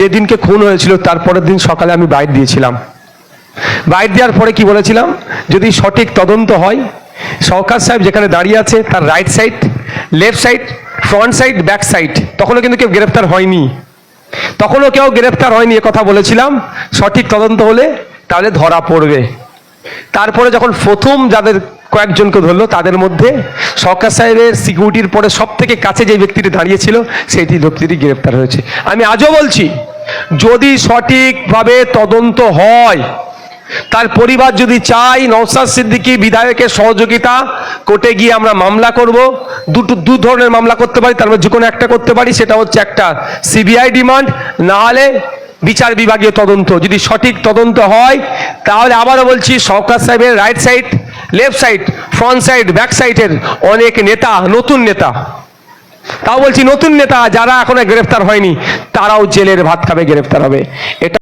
যেদিনকে খুন হয়েছিল তারপরের দিন সকালে আমি বাইট দিয়েছিলাম। বাইট দেওয়ার পরে কি বলেছিলাম? যদি সঠিক তদন্ত হয় সরকার সাহেব যেখানে দাঁড়িয়ে আছে, তার right side left side front side back side তখনও কিন্তু কেউ গ্রেপ্তার হয়নি। তখনও কেউ গ্রেপ্তার হয়নি, এ কথা বলেছিলাম। সঠিক তদন্ত হলে তাহলে ধরা পড়বে। তারপরে যখন প্রথম যাদের কয়েকজনকে ধরলো, তাদের মধ্যে সরকার সাহেবের সিকিউরিটির পরে সব থেকে কাছে যে ব্যক্তিটি দাঁড়িয়েছিল, সেইটি ব্যক্তিটি গ্রেপ্তার হয়েছে। আমি আজও বলছি যদি সঠিকভাবে তদন্ত হয়, তার পরিবার যদি চাই নওসাদ সিদ্দিকী বিধায়কের সহযোগিতা, কোর্টে গিয়ে আমরা মামলা করব, দুটো, দু ধরনের মামলা করতে পারি, তার মধ্যে যে কোনো একটা করতে পারি, সেটা হচ্ছে একটা সিবিআই ডিমান্ড না হলে বিচার বিভাগীয় তদন্ত। যদি সঠিক তদন্ত হয়, তাহলে আবারও বলছি, সরকার সাহেবের right side left side front side back সাইডের অনেক নেতা, নতুন নেতা। তাও বলছি নতুন নেতা যারা এখনও গ্রেফতার হয়নি, তারাও জেলের ভাত খাবে, গ্রেফতার হবে। এটা